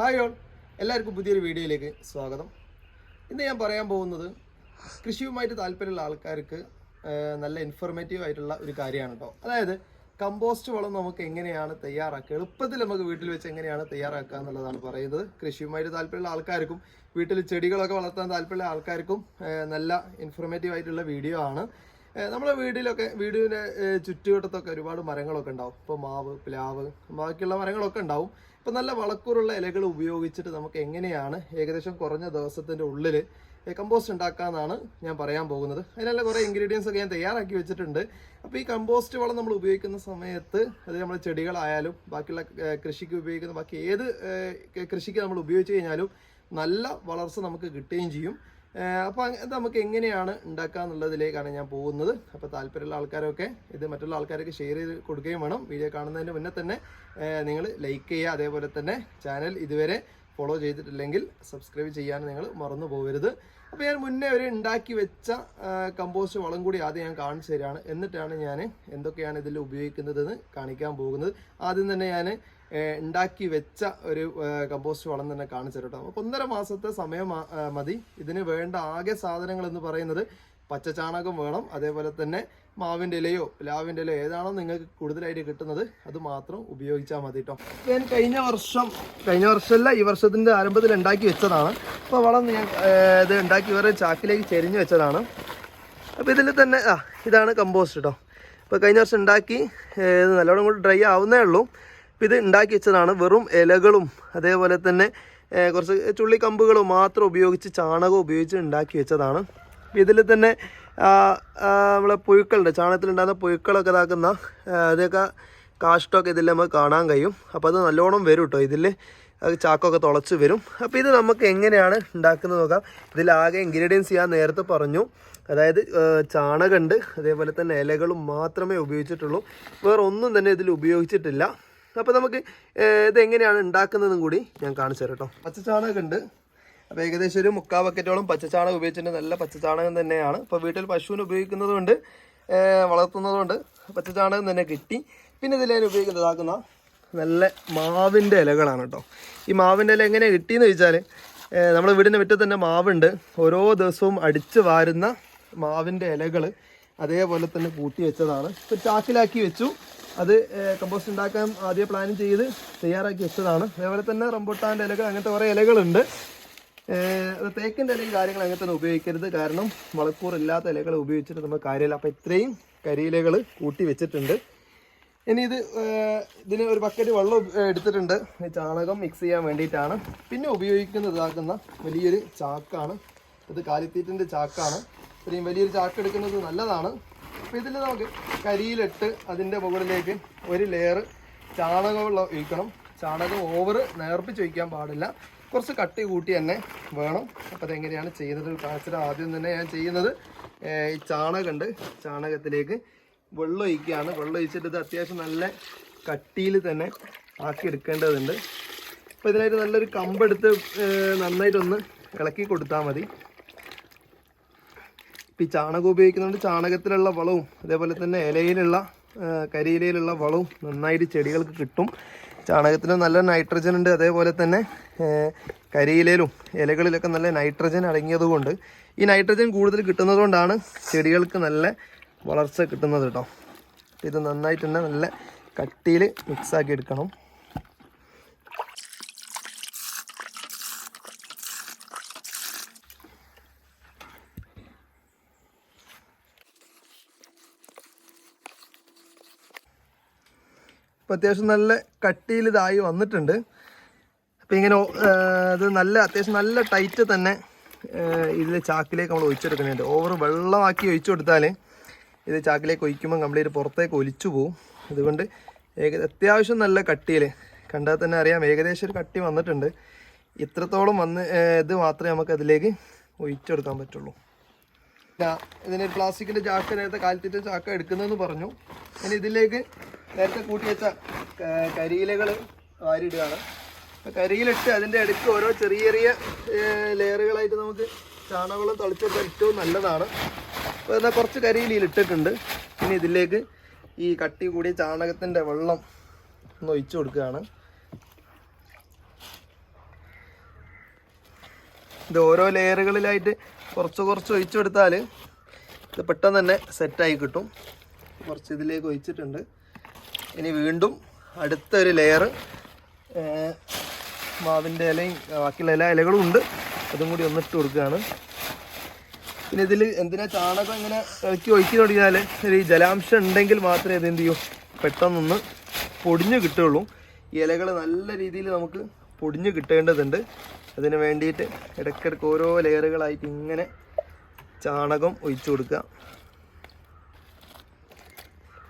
Hi all. എല്ലാവർക്കും പുതിയൊരു വീഡിയോയിലേക്ക് സ്വാഗതം. ഇന്ന് ഞാൻ പറയാൻ പോകുന്നത് കൃഷിയുമായിട്ട് താല്പര്യമുള്ള ആൾക്കാർക്ക് നല്ല ഇൻഫോർമേറ്റീവ് ആയിട്ടുള്ള ഒരു കാര്യമാണ് കേട്ടോ അതായത് കമ്പോസ്റ്റ് വളം നമുക്ക് എങ്ങനെയാണ് തയ്യാറാക്കുക? എളുപ്പത്തിൽ നമുക്ക് വീട്ടിൽ വെച്ച് എങ്ങനെയാണ് തയ്യാറാക്കുക എന്നുള്ളതാണ് പറയുന്നത്. കൃഷിയുമായിട്ട് താല്പര്യമുള്ള ആൾക്കാർക്കും വീട്ടിൽ ചെടികളൊക്കെ വളർത്താൻ താല്പര്യമുള്ള ആൾക്കാർക്കും നല്ല ഇൻഫോർമേറ്റീവ് ആയിട്ടുള്ള വീഡിയോ ആണ്. നമ്മുടെ വീട്ടിലൊക്കെ വീടിന്റെ ചുറ്റുവട്ടത്തൊക്കെ ഒരുപാട് മരങ്ങളൊക്കെ ഉണ്ടാവും. ഇപ്പോൾ മാവ് പ്ലാവ് ബാക്കിയുള്ള മരങ്ങളൊക്കെ ഉണ്ടാവും. ഇപ്പം നല്ല വളക്കൂറുള്ള ഇലകൾ ഉപയോഗിച്ചിട്ട് നമുക്ക് എങ്ങനെയാണ് ഏകദേശം കുറഞ്ഞ ദിവസത്തിന്റെ ഉള്ളിൽ കമ്പോസ്റ്റ് ഉണ്ടാക്കാമെന്നാണ് ഞാൻ പറയാൻ പോകുന്നത്. അതിനുള്ള കുറേ ഇൻഗ്രീഡിയൻസ് ഒക്കെ ഞാൻ തയ്യാറാക്കി വെച്ചിട്ടുണ്ട്. അപ്പോൾ ഈ കമ്പോസ്റ്റ് വളം നമ്മൾ ഉപയോഗിക്കുന്ന സമയത്ത് അത് നമ്മൾ ചെടികളായാലും ബാക്കിയുള്ള കൃഷിക്ക് ഉപയോഗിക്കുന്ന ബാക്കി ഏത് കൃഷിക്ക് നമ്മൾ ഉപയോഗിച്ച് കഴിഞ്ഞാലും നല്ല വളർച്ച നമുക്ക് കിട്ടുകയും ചെയ്യും. അപ്പോൾ നമുക്ക് എങ്ങനെയാണ് ഉണ്ടാക്കുക എന്നുള്ളതിലേക്കാണ് ഞാൻ പോകുന്നത്. അപ്പോൾ താല്പര്യമുള്ള ആൾക്കാരൊക്കെ ഇത് മറ്റുള്ള ആൾക്കാരൊക്കെ ഷെയർ ചെയ്ത് കൊടുക്കുകയും വേണം. വീഡിയോ കാണുന്നതിന് മുന്നേ തന്നെ നിങ്ങൾ ലൈക്ക് ചെയ്യുക. അതേപോലെ തന്നെ ചാനൽ ഇതുവരെ ഫോളോ ചെയ്തിട്ടില്ലെങ്കിൽ സബ്സ്ക്രൈബ് ചെയ്യാൻ നിങ്ങൾ മറന്നു പോകരുത്. അപ്പോൾ ഞാൻ മുന്നേ ഒരു ഉണ്ടാക്കി വെച്ച കമ്പോസ്റ്റ് വളം കൂടി ആദ്യം ഞാൻ കാണിച്ചു തരികയാണ് എന്നിട്ടാണ് ഞാൻ എന്തൊക്കെയാണ് ഇതിൽ ഉപയോഗിക്കുന്നതെന്ന് കാണിക്കാൻ പോകുന്നത്. ആദ്യം തന്നെ ഞാൻ ഉണ്ടാക്കി വെച്ച ഒരു കമ്പോസ്റ്റ് വളം തന്നെ കാണിച്ചു തരട്ടോ അപ്പോൾ ഒന്നര മാസത്തെ സമയം മതി. ഇതിന് വേണ്ട ആകെ സാധനങ്ങൾ എന്ന് പറയുന്നത് പച്ചച്ചാണകം വേണം. അതേപോലെ തന്നെ മാവിന്റെ ഇലയോ പ്ലാവിന്റെ ഇലയോ ഏതാണോ നിങ്ങൾക്ക് കൂടുതലായിട്ട് കിട്ടുന്നത് അത് മാത്രം ഉപയോഗിച്ചാൽ മതി കേട്ടോ. ഞാൻ കഴിഞ്ഞ വർഷം കഴിഞ്ഞ വർഷമല്ല ഈ വർഷത്തിന്റെ ആരംഭത്തിൽ ഉണ്ടാക്കി വെച്ചതാണ്. അപ്പോൾ വളം ഞാൻ ഇത് ഉണ്ടാക്കി വേറെ ചാക്കിലേക്ക് ചെരിഞ്ഞ് വെച്ചതാണ്. അപ്പോൾ ഇതിൽ തന്നെ ആ ഇതാണ് കമ്പോസ്റ്റ് കേട്ടോ. അപ്പോൾ കഴിഞ്ഞ വർഷം ഉണ്ടാക്കി ഇത് നല്ലോണം കൂടി ഡ്രൈ ആവുന്നേ ഉള്ളൂ. അപ്പോൾ ഇത് ഉണ്ടാക്കി വെച്ചതാണ്. വെറും ഇലകളും അതേപോലെ തന്നെ കുറച്ച് ചുള്ളിക്കമ്പുകളും മാത്രം ഉപയോഗിച്ച് ചാണകം ഉപയോഗിച്ച് ഉണ്ടാക്കി വെച്ചതാണ്. ഇതിൽ തന്നെ നമ്മളെ പുഴുക്കളുണ്ട്. ചാണകത്തിലുണ്ടാകുന്ന പുഴുക്കളൊക്കെ ഇതാക്കുന്ന അതൊക്കെ കാഷ്ടമൊക്കെ ഇതിൽ നമുക്ക് കാണാൻ കഴിയും. അപ്പോൾ അത് നല്ലോണം വരും കേട്ടോ ഇതിൽ ചാക്കൊക്കെ തുളച്ച് വരും. അപ്പോൾ ഇത് നമുക്ക് എങ്ങനെയാണ് ഉണ്ടാക്കുന്നത് നോക്കാം. ഇതിലാകെ ഇൻഗ്രീഡിയൻസ് ഞാൻ നേരത്തെ പറഞ്ഞു. അതായത് ചാണകമുണ്ട്. അതേപോലെ തന്നെ ഇലകളും മാത്രമേ ഉപയോഗിച്ചിട്ടുള്ളൂ. വേറെ ഒന്നും തന്നെ ഇതിൽ ഉപയോഗിച്ചിട്ടില്ല. അപ്പോൾ നമുക്ക് ഇത് എങ്ങനെയാണ് ഉണ്ടാക്കുന്നതും കൂടി ഞാൻ കാണിച്ചു തരാം കേട്ടോ. പച്ചച്ചാണകമുണ്ട് അപ്പോൾ ഏകദേശം ഒരു മുക്കാൽ ബക്കറ്റോളം പച്ചച്ചാണകം ഉപയോഗിച്ചിട്ട് നല്ല പച്ചച്ചാണകം തന്നെയാണ്. ഇപ്പോൾ വീട്ടിൽ പശുവിന് ഉപയോഗിക്കുന്നതുകൊണ്ട് വളർത്തുന്നതുകൊണ്ട് പച്ചച്ചാണകം തന്നെ കിട്ടി. പിന്നെ ഇതിൽ ഞാൻ ഉപയോഗിക്കുന്നതാക്കുന്ന നല്ല മാവിന്റെ ഇലകളാണ് കേട്ടോ. ഈ മാവിന്റെ ഇല എങ്ങനെ കിട്ടിയെന്ന് ചോദിച്ചാൽ നമ്മുടെ വീടിന്റെ മുറ്റത്ത് തന്നെ മാവുണ്ട്. ഓരോ ദിവസവും അടിച്ച് വാരുന്ന മാവിന്റെ ഇലകൾ അതേപോലെ തന്നെ കൂട്ടി വെച്ചതാണ്. ഇപ്പോൾ ചാക്കിലാക്കി വെച്ചു. അത് കമ്പോസ്റ്റ് ഉണ്ടാക്കാൻ ആദ്യം പ്ലാൻ ചെയ്ത് തയ്യാറാക്കി വെച്ചതാണ്. അതേപോലെ തന്നെ റംബുട്ടാന്റെ ഇലകൾ അങ്ങനത്തെ കുറേ ഇലകളുണ്ട്. തേക്കിന്റെ ഇലയും കാര്യങ്ങൾ അങ്ങനെ തന്നെ ഉപയോഗിക്കരുത്. കാരണം വളക്കൂറില്ലാത്ത ഇലകൾ ഉപയോഗിച്ചിട്ട് നമുക്ക് കാര്യമില്ല. അപ്പോൾ ഇത്രയും കരിയിലകൾ കൂട്ടി വെച്ചിട്ടുണ്ട്. ഇനി ഇത് ഇതിന് ഒരു ബക്കറ്റ് വെള്ളം എടുത്തിട്ടുണ്ട്. ചാണകം മിക്സ് ചെയ്യാൻ വേണ്ടിയിട്ടാണ്. പിന്നെ ഉപയോഗിക്കുന്നത് ഇതാക്കുന്ന വലിയൊരു ചാക്കാണ്. ഇത് കാലിത്തീറ്റിന്റെ ചാക്കാണ്. ഇത്രയും വലിയൊരു ചാക്ക് എടുക്കുന്നത് നല്ലതാണ്. അപ്പോൾ ഇതിൽ നമുക്ക് കരിയിലിട്ട് അതിന്റെ മുകളിലേക്ക് ഒരു ലെയർ ചാണകമുള്ള ഒഴിക്കണം. ചാണകം ഓവർ നേർപ്പിച്ച് ഒഴിക്കാൻ പാടില്ല. കുറച്ച് കട്ടി കൂട്ടി തന്നെ വേണം. അപ്പോൾ അതെങ്ങനെയാണ് ചെയ്യുന്നത്? കാച്ചിൽ ആദ്യം തന്നെ ഞാൻ ചെയ്യുന്നത് ഈ ചാണകമുണ്ട് ചാണകത്തിലേക്ക് വെള്ളം ഒഴിക്കുകയാണ്. വെള്ളം ഒഴിച്ചിട്ട് ഇത് അത്യാവശ്യം നല്ല കട്ടിയിൽ തന്നെ ആക്കി എടുക്കേണ്ടതുണ്ട്. അപ്പോൾ ഇതിനായിട്ട് നല്ലൊരു കമ്പെടുത്ത് നന്നായിട്ടൊന്ന് ഇളക്കി കൊടുത്താൽ മതി. ഈ ചാണകം ഉപയോഗിക്കുന്നതുകൊണ്ട് ചാണകത്തിലുള്ള വളവും അതേപോലെ തന്നെ ഇലയിലുള്ള കരിയിലയിലുള്ള വളവും നന്നായിട്ട് ചെടികൾക്ക് കിട്ടും. ചാണകത്തിന് നല്ല നൈട്രജൻ ഉണ്ട്. അതേപോലെ തന്നെ കരിയിലയിലും ഇലകളിലൊക്കെ നല്ല നൈട്രജൻ അടങ്ങിയതുകൊണ്ട് ഈ നൈട്രജൻ കൂടുതൽ കിട്ടുന്നതുകൊണ്ടാണ് ചെടികൾക്ക് നല്ല വളർച്ച കിട്ടുന്നത് കേട്ടോ ഇത് നന്നായിട്ട് തന്നെ നല്ല കട്ടിയിൽ മിക്സാക്കി എടുക്കണം. അപ്പോൾ അത്യാവശ്യം നല്ല കട്ടിയിൽ ഇതായി വന്നിട്ടുണ്ട്. അപ്പോൾ ഇങ്ങനെ അത് നല്ല അത്യാവശ്യം നല്ല ടൈറ്റ് തന്നെ ഇതിൽ ചാക്കിലേക്ക് നമ്മൾ ഒഴിച്ചെടുക്കുന്നുണ്ട്. ഓവർ വെള്ളമാക്കി ഒഴിച്ചു കൊടുത്താൽ ഇത് ചാക്കിലേക്ക് ഒഴിക്കുമ്പോൾ കംപ്ലീറ്റ് പുറത്തേക്ക് ഒലിച്ചു പോകും അതുകൊണ്ട് ഏക അത്യാവശ്യം നല്ല കട്ടിയിൽ കണ്ടാൽ തന്നെ അറിയാം ഏകദേശം ഒരു കട്ടി വന്നിട്ടുണ്ട്. ഇത്രത്തോളം വന്ന് ഇത് മാത്രമേ നമുക്ക് അതിലേക്ക് ഒഴിച്ചെടുക്കാൻ പറ്റുള്ളൂ. ഇതിനൊരു ഇതിന് പ്ലാസ്റ്റിക്കിന്റെ ചാക്ക് നേരത്തെ കാലിത്തീറ്റ ചാക്ക എടുക്കുന്നതെന്ന് പറഞ്ഞു. ഇനി ഇതിലേക്ക് നേരത്തെ കൂട്ടി വെച്ച കരിയിലകൾ വാരിയിടുകയാണ്. അപ്പോൾ കരിയിലിട്ട് അതിന്റെ അടുക്ക് ഓരോ ചെറിയ ചെറിയ ലെയറുകളായിട്ട് നമുക്ക് ചാണകവെള്ളം തളിച്ചൊക്കെ ഏറ്റവും നല്ലതാണ്. അപ്പോൾ എന്നാൽ കുറച്ച് കരിയിലിട്ടിട്ടുണ്ട് ഇനി ഇതിലേക്ക് ഈ കട്ടി കൂടിയ ചാണകത്തിന്റെ വെള്ളം ഒന്ന് ഒഴിച്ചു കൊടുക്കുകയാണ്. ഇത് ഓരോ ലെയറുകളിലായിട്ട് കുറച്ച് കുറച്ച് ഒഴിച്ചു കൊടുത്താൽ ഇത് പെട്ടെന്ന് തന്നെ സെറ്റായി കിട്ടും. കുറച്ച് ഇതിലേക്ക് ഒഴിച്ചിട്ടുണ്ട്. ഇനി വീണ്ടും അടുത്തൊരു ലെയർ മാവിന്റെ ഇലയും ബാക്കിയുള്ള എല്ലാ ഇലകളും ഉണ്ട്. അതും കൂടി ഒന്നിട്ട് കൊടുക്കുകയാണ്. പിന്നെ ഇതിൽ എന്തിനാ ചാണകം ഇങ്ങനെ ഇളക്കി ഒഴിക്കി തുടങ്ങിയാൽ ഒരു ജലാംശം ഉണ്ടെങ്കിൽ മാത്രമേ ഇത് എന്ത് ചെയ്യൂ? പെട്ടെന്നൊന്ന് പൊടിഞ്ഞ് കിട്ടുകയുള്ളൂ. ഇലകൾ നല്ല രീതിയിൽ നമുക്ക് പൊടിഞ്ഞ് കിട്ടേണ്ടതുണ്ട്. അതിന് വേണ്ടിയിട്ട് ഇടയ്ക്കിടയ്ക്ക് ഓരോ ലെയറുകളായിട്ട് ഇങ്ങനെ ചാണകം ഒഴിച്ചു കൊടുക്കുക.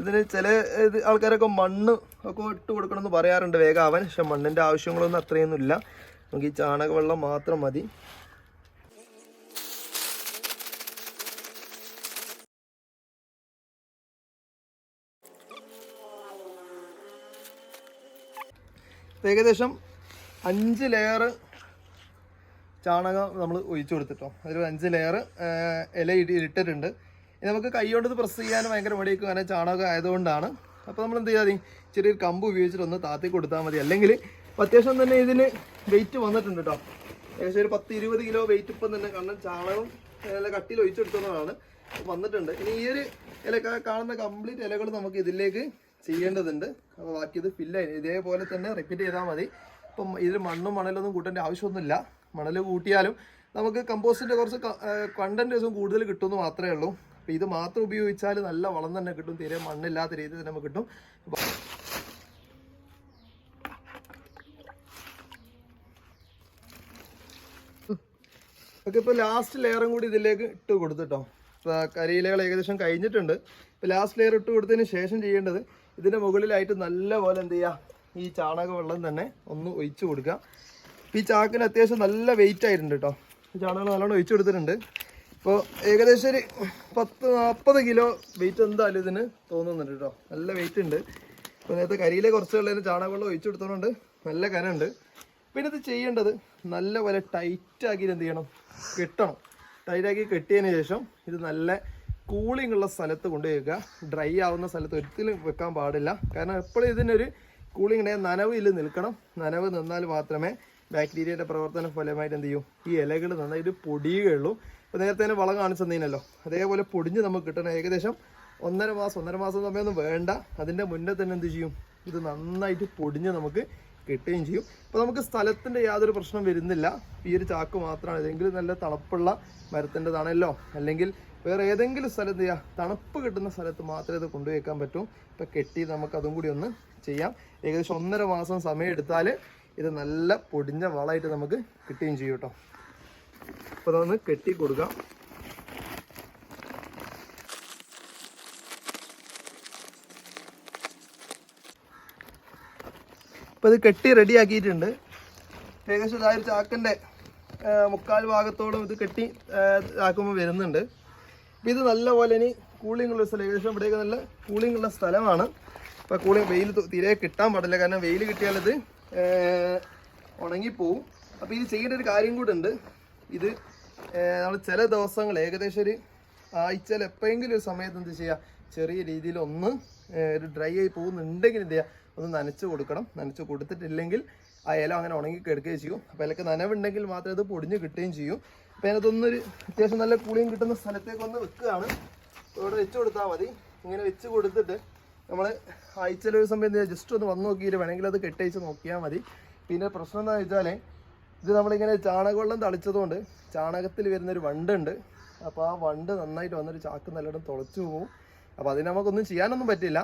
ഇതിന് ചില ഇത് ആൾക്കാരൊക്കെ മണ്ണ് ഒക്കെ ഇട്ട് കൊടുക്കണമെന്ന് പറയാറുണ്ട് വേഗം. അവൻ പക്ഷെ മണ്ണിന്റെ ആവശ്യങ്ങളൊന്നും അത്രയൊന്നും ഇല്ല നമുക്ക് ഈ ചാണകവെള്ളം മാത്രം മതി. ഏകദേശം അഞ്ച് ലെയർ ചാണകം നമ്മൾ ഒഴിച്ചു കൊടുത്തിട്ടോ. അതിൽ അഞ്ച് ലെയർ ഇല ഇട്ടിട്ടുണ്ട്. നമുക്ക് കൈ കൊണ്ട് പ്രസ് ചെയ്യാൻ ഭയങ്കര മടിയൊക്കെ അങ്ങനെ ചാണകം ആയതുകൊണ്ടാണ്. അപ്പോൾ നമ്മൾ എന്ത് ചെയ്യാതെ? ചെറിയൊരു കമ്പ് ഉപയോഗിച്ചിട്ട് ഒന്ന് താത്തി കൊടുത്താൽ മതി. അല്ലെങ്കിൽ അത്യാവശ്യം തന്നെ ഇതിന് വെയിറ്റ് വന്നിട്ടുണ്ട് കേട്ടോ ഏകദേശം ഒരു പത്ത് ഇരുപത് കിലോ വെയിറ്റ് ഇപ്പം തന്നെ കാരണം ചാണകം നല്ല കട്ടിയിൽ ഒഴിച്ചെടുത്തതാണ് വന്നിട്ടുണ്ട്. ഇനി ഈ ഒരു ഇല കാണുന്ന കംപ്ലീറ്റ് ഇലകൾ നമുക്ക് ഇതിലേക്ക് ചെയ്യേണ്ടതുണ്ട്. അപ്പോൾ ബാക്കി ഇത് ഫില്ലായി ഇതേപോലെ തന്നെ റിപ്പീറ്റ് ചെയ്താൽ മതി. ഇപ്പം ഇതിൽ മണ്ണും മണലൊന്നും കൂട്ടേണ്ട ആവശ്യമൊന്നുമില്ല. മണൽ കൂട്ടിയാലും നമുക്ക് കമ്പോസ്റ്റിന്റെ കുറച്ച് കണ്ടന്റ് ദിവസം കൂടുതൽ കിട്ടുമെന്ന് മാത്രമേ ഉള്ളൂ. അപ്പോൾ ഇത് മാത്രം ഉപയോഗിച്ചാൽ നല്ല വളം തന്നെ കിട്ടും തീരെ മണ്ണില്ലാത്ത രീതിയിൽ തന്നെ നമുക്ക് കിട്ടും. ഓക്കെ ഇപ്പോൾ ലാസ്റ്റ് ലെയറും കൂടി ഇതിലേക്ക് ഇട്ട് കൊടുത്തിട്ടോ ഇപ്പോൾ കരിയിലകൾ ഏകദേശം കഴിഞ്ഞിട്ടുണ്ട്. ഇപ്പോൾ ലാസ്റ്റ് ലെയർ ഇട്ട് കൊടുത്തതിന് ശേഷം ചെയ്യേണ്ടത് ഇതിന്റെ മുകളിലായിട്ട് നല്ല പോലെ എന്ത് ചെയ്യുക ഈ ചാണക വെള്ളം തന്നെ ഒന്ന് ഒഴിച്ചു കൊടുക്കുക. ഈ ചാക്കിന് അത്യാവശ്യം നല്ല വെയിറ്റ് ആയിട്ടുണ്ട് കേട്ടോ ഈ ചാണകം നല്ലോണം ഒഴിച്ചു കൊടുത്തിട്ടുണ്ട്. ഇപ്പോൾ ഏകദേശം ഒരു പത്ത് നാൽപ്പത് കിലോ വെയിറ്റ് എന്തായാലും ഇതിന് തോന്നുന്നുണ്ട് കേട്ടോ നല്ല വെയിറ്റ് ഉണ്ട്. ഇപ്പോൾ നേരത്തെ കരിയിലെ കുറച്ച് വെള്ളം ചാണകവെള്ളം ഒഴിച്ചു കൊടുത്തോണ്ട് നല്ല കനമുണ്ട്. പിന്നെ ഇത് ചെയ്യേണ്ടത് നല്ല പോലെ ടൈറ്റാക്കി എന്ത് ചെയ്യണം? കെട്ടണം. ടൈറ്റാക്കി കെട്ടിയതിന് ശേഷം ഇത് നല്ല കൂളിംഗ് ഉള്ള സ്ഥലത്ത് കൊണ്ടുപോയി വെക്കുക. ഡ്രൈ ആവുന്ന സ്ഥലത്ത് ഒരിക്കലും വെക്കാൻ പാടില്ല. കാരണം എപ്പോഴും ഇതിനൊരു കൂളിംഗ് ഉണ്ടെങ്കിൽ നനവ് ഇതിൽ നിൽക്കണം. നനവ് നിന്നാൽ മാത്രമേ ബാക്ടീരിയയുടെ പ്രവർത്തന ഫലമായിട്ട് എന്ത് ചെയ്യും? ഈ ഇലകൾ നന്നായിട്ട് പൊടിയുകയുള്ളൂ. നേരത്തെ തന്നെ വളം കാണിച്ചു തന്നീനല്ലോ. അതേപോലെ പൊടിഞ്ഞ് നമുക്ക് കിട്ടണം ഏകദേശം ഒന്നര മാസം ഒന്നര മാസം സമയമൊന്നും വേണ്ട. അതിന്റെ മുന്നേ തന്നെ എന്ത് ചെയ്യും? ഇത് നന്നായിട്ട് പൊടിഞ്ഞ് നമുക്ക് കിട്ടുകയും ചെയ്യും. അപ്പോൾ നമുക്ക് സ്ഥലത്തിന്റെ യാതൊരു പ്രശ്നം വരുന്നില്ല. ഈ ഒരു ചാക്ക് മാത്രമാണ്. ഇതെങ്കിലും നല്ല തണുപ്പുള്ള മരത്തിന്റെതാണല്ലോ. അല്ലെങ്കിൽ വേറെ ഏതെങ്കിലും സ്ഥലത്ത് തണുപ്പ് കിട്ടുന്ന സ്ഥലത്ത് മാത്രമേ ഇത് കൊണ്ടുപോയിക്കാൻ പറ്റൂ. ഇപ്പം കെട്ടി നമുക്ക് അതും കൂടി ഒന്ന് ചെയ്യാം. ഏകദേശം ഒന്നര മാസം സമയം എടുത്താൽ ഇത് നല്ല പൊടിഞ്ഞ വളമായിട്ട് നമുക്ക് കിട്ടുകയും ചെയ്യും കേട്ടോ. അപ്പോൾ അതൊന്ന് കെട്ടി കൊടുക്കാം. ഇപ്പം ഇത് കെട്ടി റെഡി ആക്കിയിട്ടുണ്ട്. ഏകദേശം ഇതായ ഒരു ചാക്കിന്റെ മുക്കാൽ ഭാഗത്തോളം ഇത് കെട്ടി ആക്കുമ്പോൾ വരുന്നുണ്ട്. അപ്പം ഇത് നല്ലപോലെ ഇനി കൂളിംഗ് ഉള്ള സ്ഥലം ഏകദേശം ഇവിടെയൊക്കെ നല്ല കൂളിംഗ് ഉള്ള സ്ഥലമാണ്. അപ്പോൾ കൂളിംഗ് വെയിൽ തീരെ കിട്ടാൻ പാടില്ല. കാരണം വെയിൽ കിട്ടിയാൽ കിട്ടിയാലത് ഉണങ്ങിപ്പോവും. അപ്പോൾ ഇത് ചെയ്യേണ്ട ഒരു കാര്യം കൂടെ ഉണ്ട്. ഇത് നമ്മൾ ചില ദിവസങ്ങൾ ഏകദേശം ഒരു ആഴ്ചയിൽ എപ്പോഴെങ്കിലും ഒരു സമയത്ത് എന്ത് ചെയ്യുക ചെറിയ രീതിയിൽ ഒന്ന് ഒരു ഡ്രൈ ആയി പോകുന്നുണ്ടെങ്കിൽ എന്ത് ചെയ്യുക ഒന്ന് നനച്ച് കൊടുക്കണം. നനച്ച് കൊടുത്തിട്ടില്ലെങ്കിൽ ആ ഇല അങ്ങനെ ഉണങ്ങി കിടക്കുകയും ചെയ്യും. അപ്പോൾ ഇലക്ക് നനവുണ്ടെങ്കിൽ മാത്രമേ അത് പൊടിഞ്ഞ് കിട്ടുകയും ചെയ്യും. അപ്പോൾ അതിനകത്തൊന്നൊരു അത്യാവശ്യം നല്ല കുളിയും കിട്ടുന്ന സ്ഥലത്തേക്ക് ഒന്ന് വെക്കുകയാണ്. ഇവിടെ വെച്ച് കൊടുത്താൽ മതി. ഇങ്ങനെ വെച്ച് കൊടുത്തിട്ട് നമ്മൾ ആഴ്ചയിൽ ഒരു സമയം ജസ്റ്റ് ഒന്ന് വന്ന് നോക്കിയിട്ട് വേണമെങ്കിൽ അത് കെട്ടയച്ച് നോക്കിയാൽ മതി. പിന്നെ പ്രശ്നം എന്താണെന്ന് വെച്ചാൽ ഇത് നമ്മളിങ്ങനെ ചാണകവെള്ളം തളിച്ചതുകൊണ്ട് ചാണകത്തിൽ വരുന്നൊരു വണ്ടുണ്ട്. അപ്പോൾ ആ വണ്ട് നന്നായിട്ട് വന്നൊരു ചാക്ക് നല്ലോണം തുളച്ചു പോകും അപ്പോൾ അതിന് നമുക്കൊന്നും ചെയ്യാനൊന്നും പറ്റില്ല.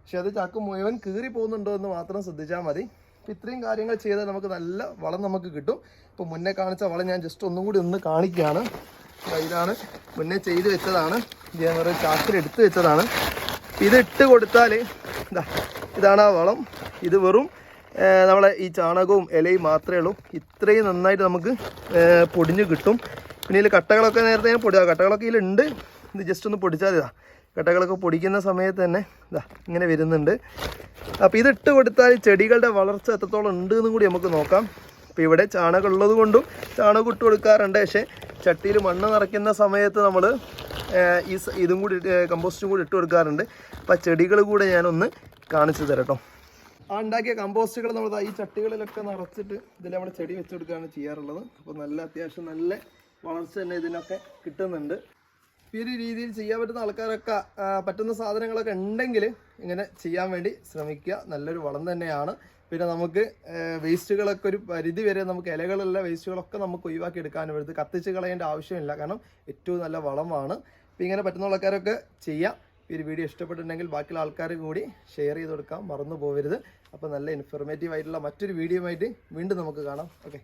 പക്ഷെ അത് ചാക്ക് മുഴുവൻ കീറി പോകുന്നുണ്ടോ എന്ന് മാത്രം ശ്രദ്ധിച്ചാൽ മതി. ഇത്രയും കാര്യങ്ങൾ ചെയ്താൽ നമുക്ക് നല്ല വളം നമുക്ക് കിട്ടും. ഇപ്പോൾ മുന്നേ കാണിച്ച വളം ഞാൻ ജസ്റ്റ് ഒന്നും കൂടി ഒന്ന് കാണിക്കുകയാണ്. ഇതാണ്. മുന്നേ ചെയ്ത് വെച്ചതാണ്. ഞാൻ വേറെ ചാക്കിൽ എടുത്ത് വെച്ചതാണ്. ഇത് ഇട്ട് കൊടുത്താൽ ഇതാ ഇതാണ് ആ വളം. ഇത് വെറും നമ്മളെ ഈ ചാണകവും ഇലയും മാത്രമേ ഉള്ളൂ. ഇത്രയും നന്നായിട്ട് നമുക്ക് പൊടിഞ്ഞു കിട്ടും. പിന്നെ ഇതിൽ കട്ടകളൊക്കെ നേരത്തെ ഞാൻ പൊടിയാ കട്ടകളൊക്കെ ഇതിലുണ്ട്. ഇത് ജസ്റ്റ് ഒന്ന് പൊടിച്ചാൽ ഇതാ കട്ടകളൊക്കെ പൊടിക്കുന്ന സമയത്ത് തന്നെ ഇതാ ഇങ്ങനെ വരുന്നുണ്ട്. അപ്പോൾ ഇത് ഇട്ട് കൊടുത്താൽ ചെടികളുടെ വളർച്ച എത്രത്തോളം ഉണ്ട് എന്നും കൂടി നമുക്ക് നോക്കാം. അപ്പോൾ ഇവിടെ ചാണകം ഉള്ളത് കൊണ്ടും ചാണകം ഇട്ട് കൊടുക്കാറുണ്ട്. പക്ഷേ ചട്ടിയിൽ മണ്ണ് നിറയ്ക്കുന്ന സമയത്ത് നമ്മൾ ഈ ഇതും കൂടി കമ്പോസ്റ്റും കൂടി ഇട്ട് കൊടുക്കാറുണ്ട്. അപ്പോൾ ചെടികൾ കൂടെ ഞാനൊന്ന് കാണിച്ചു തരാം കേട്ടോ ആ ഉണ്ടാക്കിയ കമ്പോസ്റ്റുകൾ നമ്മൾ ഈ ചട്ടികളിലൊക്കെ നിറച്ചിട്ട് ഇതിൽ നമ്മൾ ചെടി വെച്ച് കൊടുക്കുകയാണ് ചെയ്യാറുള്ളത്. അപ്പോൾ നല്ല അത്യാവശ്യം നല്ല വളർച്ച തന്നെ ഇതിനൊക്കെ കിട്ടുന്നുണ്ട്. ഈ ഒരു രീതിയിൽ ചെയ്യാൻ പറ്റുന്ന ആൾക്കാരൊക്കെ പറ്റുന്ന സാധനങ്ങളൊക്കെ ഉണ്ടെങ്കിൽ ഇങ്ങനെ ചെയ്യാൻ വേണ്ടി ശ്രമിക്കുക. നല്ലൊരു വളം തന്നെയാണ്. പിന്നെ നമുക്ക് വേസ്റ്റുകളൊക്കെ ഒരു പരിധി വരെ നമുക്ക് ഇലകളുള്ള വേസ്റ്റുകളൊക്കെ നമുക്ക് ഒഴിവാക്കി എടുക്കാനും വരുന്നത് കത്തിച്ച് കളയേണ്ട ആവശ്യമില്ല. കാരണം ഏറ്റവും നല്ല വളമാണ്. ഇപ്പം ഇങ്ങനെ പറ്റുന്ന ആൾക്കാരൊക്കെ ചെയ്യാം. ഈ വീഡിയോ ഇഷ്ടപ്പെട്ടിട്ടുണ്ടെങ്കിൽ ബാക്കിയുള്ള ആൾക്കാർ കൂടി ഷെയർ ചെയ്ത് കൊടുക്കാം. മറന്നു പോകരുത് അപ്പോൾ നല്ല ഇൻഫോർമേറ്റീവ് ആയിട്ടുള്ള മറ്റൊരു വീഡിയോ ആയിട്ട് വീണ്ടും നമുക്ക് കാണാം. ഓക്കെ